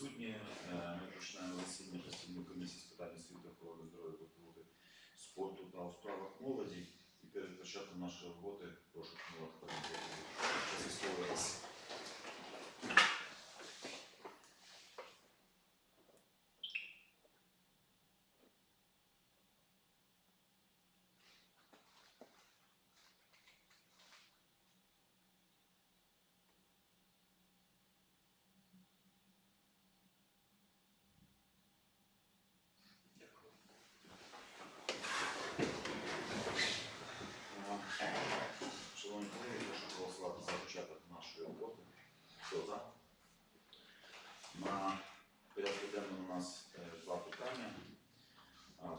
присутні. Е, Ми починаємо засідання постійної комісії з питань освіти, охорони здоров'я, культури, спорту та у справах молоді. І перед початком нашої роботи прошу шанувати пані слово раз. Е, Шановні колеги, прошу голосувати за початок нашої роботи. Хто за? На порядку денному у нас е, два питання.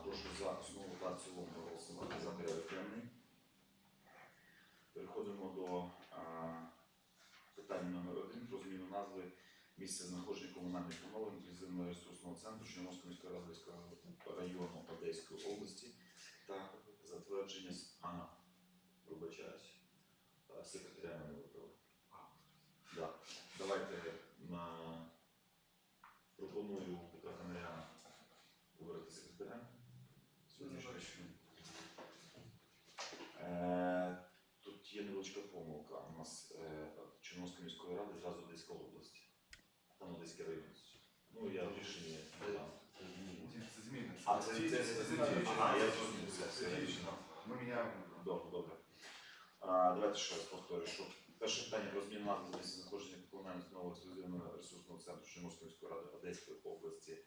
Прошу за основу та цілому голосувати за порядок денний. Переходимо до питання номер один про зміну назви місця знаходження комунальних установ інклюзивного ресурсного центру Чорноморської міської ради району Одеської області та затвердження з а, вибачаюсь, а, секретаря мене вибрали. Да. Давайте на пропоную Петра Хамеряна вибрати секретаря. Сьогоднішнього. Е, Тут є невеличка помилка. У нас е, Чорноморської міської ради зразу Одеська область. Там Одеський район. Ну, я рішення не дам. Це зміни. А, це- це- це- це- це- ага, я зрозумів, все, все. Це дійсно. Ми міняємо. Добре, добре. А, давайте ще раз повторю, що перше питання про зміну назви місця знаходження комунального знову ексклюзивного ресурсного центру Чорноморської міської ради Одеської області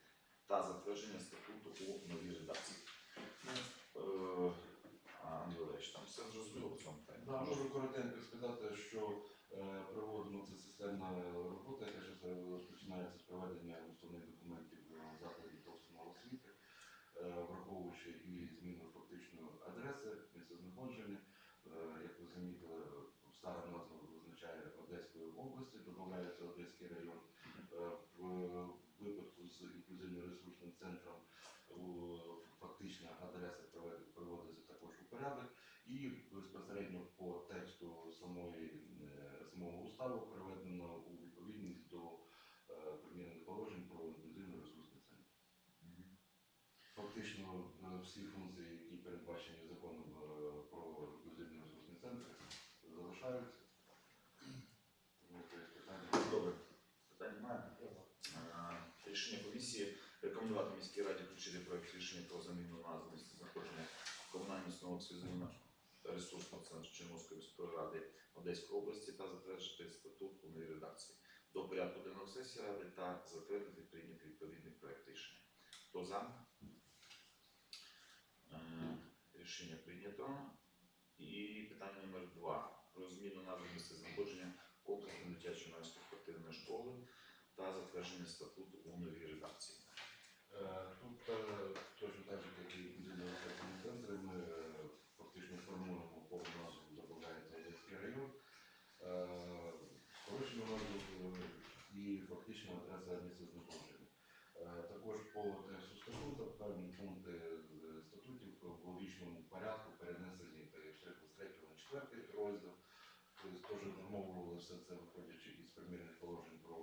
та затвердження статуту у новій редакції. Е, а, Андрій Валерійович, там все зрозуміло в цьому питанні? Да, можу коротенько сказати, що проводимо це системна робота, яка зараз розпочинається з проведення уставних документів е, закладів професійної освіти, е, враховуючи і зміну фактичної адреси, місця знаходження. Е, Як ви замітили, стара назва визначає Одеської області, додається Одеський район. Е, В випадку з інклюзивним ресурсним центром фактична адреса приводиться також у порядок. І безпосередньо по тексту самої, е, уставу приведено у відповідність до е, примірних положень про інклюзивний ресурсний центр. Фактично е, всі функції, які передбачені законом е, про інклюзивний ресурсний центр, залишаються. Добре. Питань немає? Рішення комісії рекомендувати міській раді включити проект рішення про заміну назви місця знаходження комунальної установи ексклюзивного ресурсного центру Чорноморської міської ради Одеської області та затвердити статут у новій редакції до порядку денного сесії ради та затвердити прийняти відповідний проєкт рішення. Хто за? Е, Рішення прийнято. І питання номер два про зміну назви місця знаходження комплексної дитячої юнацької спортивної школи та затвердження статуту у новій редакції. Е, Тут е, точно так же, як і інклюзивний ресурсний центр, ми е, фактично формуємо повну назву, додається Одеський район. Е, Скорочено назву е, і фактично місця знаходження. Е, Також по тексту статуту певні пункти статутів в логічному порядку перенесені ще з 3 на 4 розділ. Тобто теж нормовували все це виходячи із примірних положень про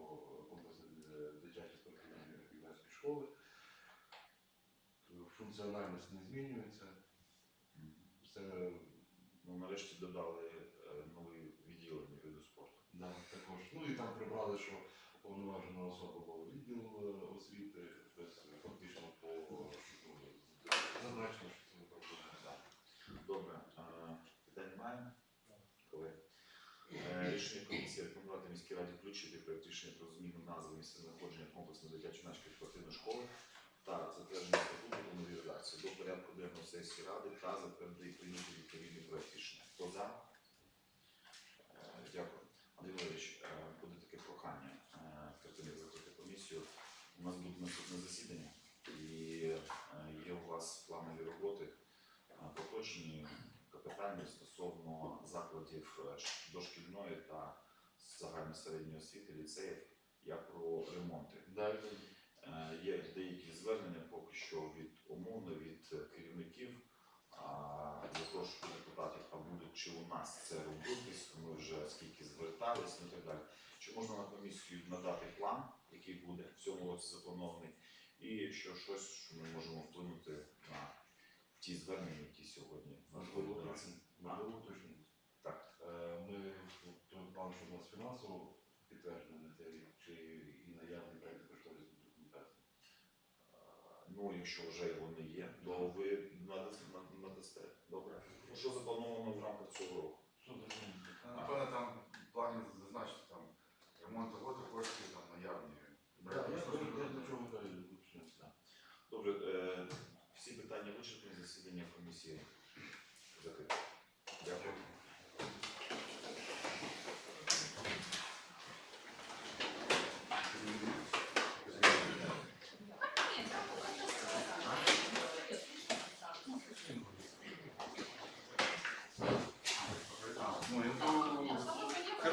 комплекси е, дитячі спортивні юнацькі школи. Функціональність не змінюється. Все Ну, нарешті додали е, нові відділення виду спорту. да, також. Ну і там прибрали, що уповноважена особа була відділ е, освіти, тобто фактично по зазначено, що це не проблема. Добре, питань немає? Колеги. Е, Рішення комісії рекомендувати міській раді включити проект рішення про зміну назви місця знаходження комплексної дитячої юнацької спортивної школи та затвердження статуту у новій редакції до порядку денного сесії ради та затвердити прийняти відповідний проект рішення. Хто за? Е, Дякую. Андрій Валерійович, е, буде таке прохання е, перед тим, як закрити комісію. У нас буде наступне засідання і е, є у вас планові роботи е, поточні капітальні стосовно закладів е, дошкільної та загальної середньої освіти, ліцеїв, як про ремонти. Далі Є деякі звернення поки що від умовно від керівників. Запрошую депутатів, а будуть чи у нас це робитись, ми вже скільки звертались ну і так далі. Чи можна на комісію надати план, який буде в цьому році запланований, і що щось, що ми можемо вплинути на ті звернення, які сьогодні Можливо, можливо, уточнити. Так. Е, Ми той план, що у нас фінансово підтверджений на цей рік, чи і наявний проєкт кошторисної документації. Ну, якщо вже його не є, то ви надасте. надасте. Добре. Що заплановано в рамках цього року? Напевно, там в плані зазначити там ремонт роботи коштів там наявні. Добре, е, всі питання вичерпні засідання комісії закрите.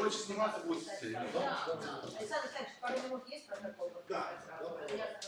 короче, сниматься будет. Да, да. Александр Александрович, пару минут есть протокол? Да. Я